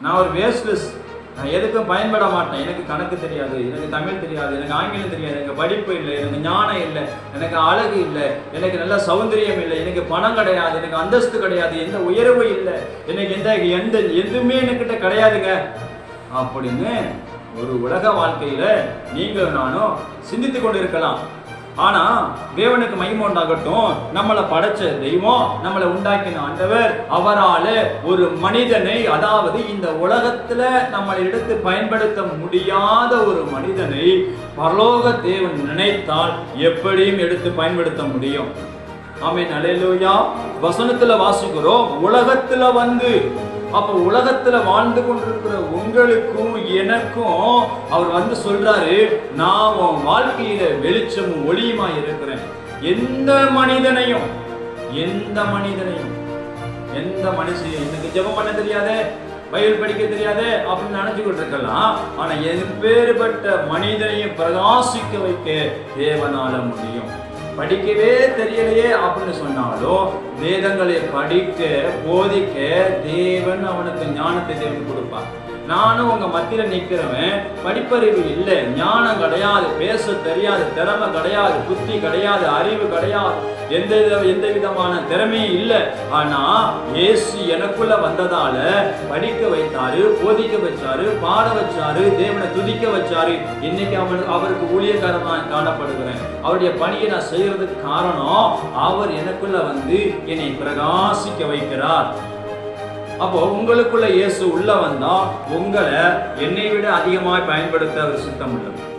நான் ஒரு வேஸ்ட்லெஸ் நான் எதுக்கும் பயன்பட மாட்டேன். எனக்கு கணக்கு தெரியாது எனக்கு தமிழ் தெரியாது எனக்கு ஆங்கிலம் தெரியாது எனக்கு படிப்பு இல்லை எனக்கு ஞானம் இல்லை எனக்கு அழகு இல்லை எனக்கு நல்ல சௌந்தரியம் இல்லை எனக்கு பணம் கிடையாது எனக்கு அந்தஸ்து கிடையாது எந்த உயர்வு இல்லை எனக்கு எந்த எந்த எதுவுமே என்கிட்ட கிடையாதுங்க. அப்படின்னு ஒரு உலக வாழ்க்கையில நீங்களும் நானும் சிந்தித்து கொண்டு இருக்கலாம் ஆனா தேவனுக்கு மகிமை உண்டாகட்டும். நம்மளை படைச்ச தெய்வம் நம்மளை உண்டாக்கின ஆண்டவர் அவரால ஒரு மனிதனை அதாவது இந்த உலகத்துல நம்மளை எடுத்து பயன்படுத்த முடியாத ஒரு மனிதனை பரலோக தேவன் நினைத்தால் எப்படியும் எடுத்து பயன்படுத்த முடியும். ஆமே நலையிலோயா வசனத்துல வாசிக்கிறோம். உலகத்துல வந்து அப்போ உலகத்தில் வாழ்ந்து கொண்டிருக்கிற உங்களுக்கும் எனக்கும் அவர் வந்து சொல்றாரு நான் உன் வாழ்க்கையில வெளிச்சமும் ஒளியுமா இருக்கிறேன். எந்த மனிதனையும் எந்த மனிதனையும் எந்த மனுஷனையும் எனக்கு ஜெபம் பண்ண தெரியாதே பைபிள் படிக்க தெரியாது அப்படின்னு நினைச்சுக்கிட்டு இருக்கலாம் ஆனா எப்பேற்பட்ட மனிதனையும் பிரகாசிக்க வைக்க தேவனால முடியும். படிக்கவே தெரியலையே அப்படின்னு சொன்னாலும் வேதங்களை படிக்க போதிக்க தேவன் அவனுக்கு ஞானத்தை தேவன் கொடுப்பார். நானும் உங்க மத்தியில நிக்கிறவன் படிப்பறிவு இல்லை ஞான கிடையாது பேச தெரியாது திறமை கிடையாது புத்தி கிடையாது அறிவு கிடையாது. எந்த வித- எந்த விதமான திறமையும் இல்லை. ஆனா இயேசு எனக்குள்ள வந்ததால படிக்க வைத்தாரு போதிக்க வச்சாரு பாட வச்சாரு தேவனை துதிக்க வச்சாரு இன்னைக்கு அவன் அவருக்கு ஊழியக்காரனா காணப்படுகிறேன். அவருடைய பணியை நான் செய்யறதுக்கு காரணம் அவர் எனக்குள்ள வந்து என்னை பிரகாசிக்க வைக்கிறார். அப்போ உங்களுக்குள்ள இயேசு உள்ள வந்தா உங்களை என்னை விட அதிகமாய் பயன்படுத்த அவர் சித்தம் உள்ளது